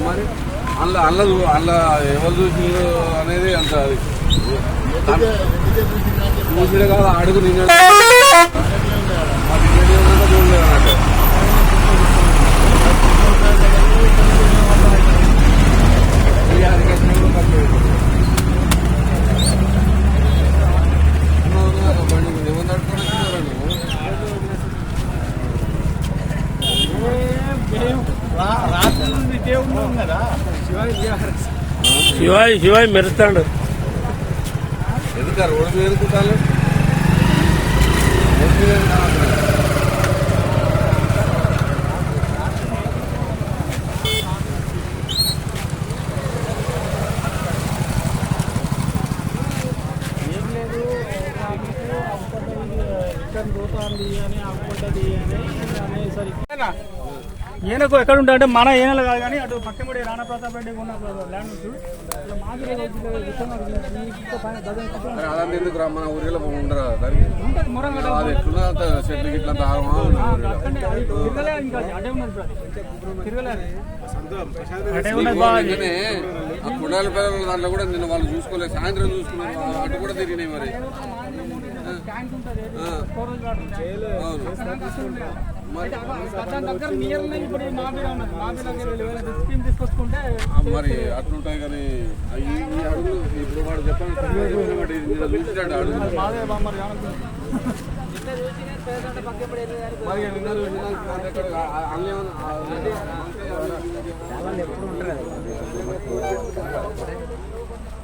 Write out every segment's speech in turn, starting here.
మరి అందులో అందులో అందులో ఎవరు చూసిండ్రు అనేది అంత అది. చూసిడే కాదు అడుగు నిన్న శివాయి శివాయి మెరుస్తాడు. ఎందుకు రోడ్డు మీద ఎదుగుతాను రోడ్డు మీద ఎందుకు? ఏం లేదు రిటర్న్ పోతుంది అని అవ్వటది అని అనేసరికి ఈయనకు ఎక్కడ ఉంటా అంటే మన ఈయనలు కాదు కానీ అటు పక్కముడి రాణా ప్రతాప్ రెడ్డి ఉన్న ల్యాండ్ ఎందుకు మన ఊరిలో ఉండరా? దానికి అది చెట్లు గిట్ల ఆ కుండాల పిల్లల దాంట్లో కూడా నిన్న వాళ్ళు చూసుకోలేదు. సాయంత్రం చూసుకున్నారు. అటు కూడా తిరిగినాయి మరి. అవును. మరి అట్లుంటాయి కానీ ఈ అడుగులు ఇప్పుడు వాడు చెప్పండి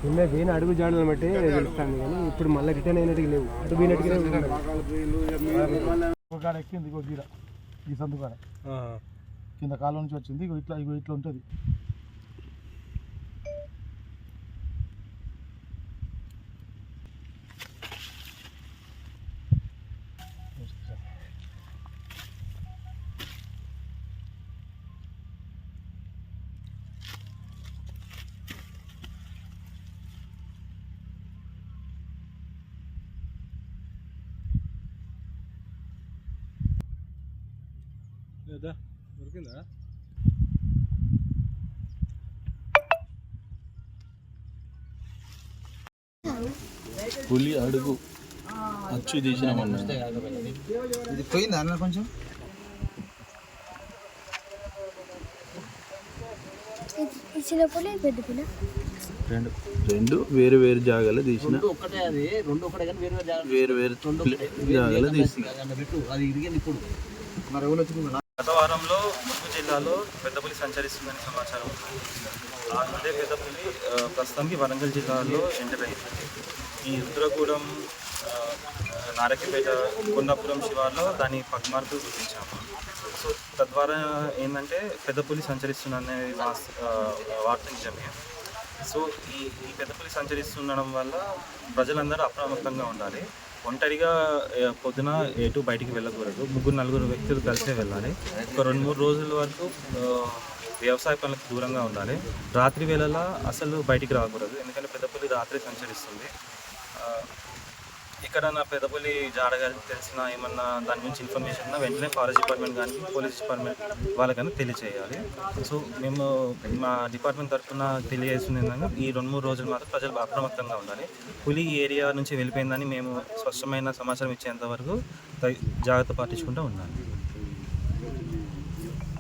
నిన్న పోయిన అడుగు జాడలను బట్టి తెలుస్తాను కానీ ఇప్పుడు మళ్ళీ రిటర్న్ అయినట్టుగా లేవు. అటు పోయినట్టుగా ఎక్కింది ఇగో గీడ. ఈ సందు కాడ కింద కాలం నుంచి వచ్చింది ఇగో ఇట్లా ఇగో ఇట్లా ఉంటుంది. దొరికిందా? పులి అడుగు. అచ్చు తీసినామన్నా ఇది పోయిందా అన్న కొంచెం? ఈ చిన్న పులి పెద్ద పులి? రెండు. రెండు వేరు వేరు జాగాలో తీసిన. ఒకటే అది. రెండు ఒకటే కానీ వేరు వేరు వేరు వేరు జాగాలో తీసిన. అది ఇరిగింది ఇప్పుడు. మరి ఎవరు వచ్చింది గత వారంలో ములుగు జిల్లాలో పెద్దపులి సంచరిస్తుందని సమాచారం అదే పెద్దపులి ప్రస్తుతానికి వరంగల్ జిల్లాలో ఎంటర్ అయింది ఈ రుద్రగూడెం నారకిపేట కొండాపురం శివార్లో దాని పగ్మార్కు గుర్తించాము. సో తద్వారా ఏంటంటే పెద్దపులి సంచరిస్తుందనే వార్త నిజమే. సో ఈ ఈ పెద్దపులి సంచరిస్తుండడం వల్ల ప్రజలందరూ అప్రమత్తంగా ఉండాలి. ఒంటరిగా పొద్దున ఎటు బయటికి వెళ్ళకూడదు. ముగ్గురు నలుగురు వ్యక్తులు కలిసే వెళ్ళాలి. ఒక రెండు మూడు రోజుల వరకు వ్యవసాయ పనులకు దూరంగా ఉండాలి. రాత్రి వేళలా అసలు బయటికి రాకూడదు. ఎందుకంటే పెద్దపల్లి రాత్రి సంచరిస్తుంది. ఇక్కడ నా పెద్దపల్లి జాడగా తెలిసిన ఏమన్నా దాని గురించి ఇన్ఫర్మేషన్ ఉన్నా వెంటనే ఫారెస్ట్ డిపార్ట్మెంట్ కానీ పోలీస్ డిపార్ట్మెంట్ వాళ్ళకైనా తెలియచేయాలి. సో మేము మా డిపార్ట్మెంట్ తరఫున తెలియజేస్తుంది ఏంటంటే ఈ రెండు మూడు రోజులు మాత్రం ప్రజలు అప్రమత్తంగా ఉండాలి. పులి ఏరియా నుంచి వెళ్ళిపోయిందని మేము స్పష్టమైన సమాచారం ఇచ్చేంత వరకు జాగ్రత్త పాటించుకుంటూ ఉండాలి.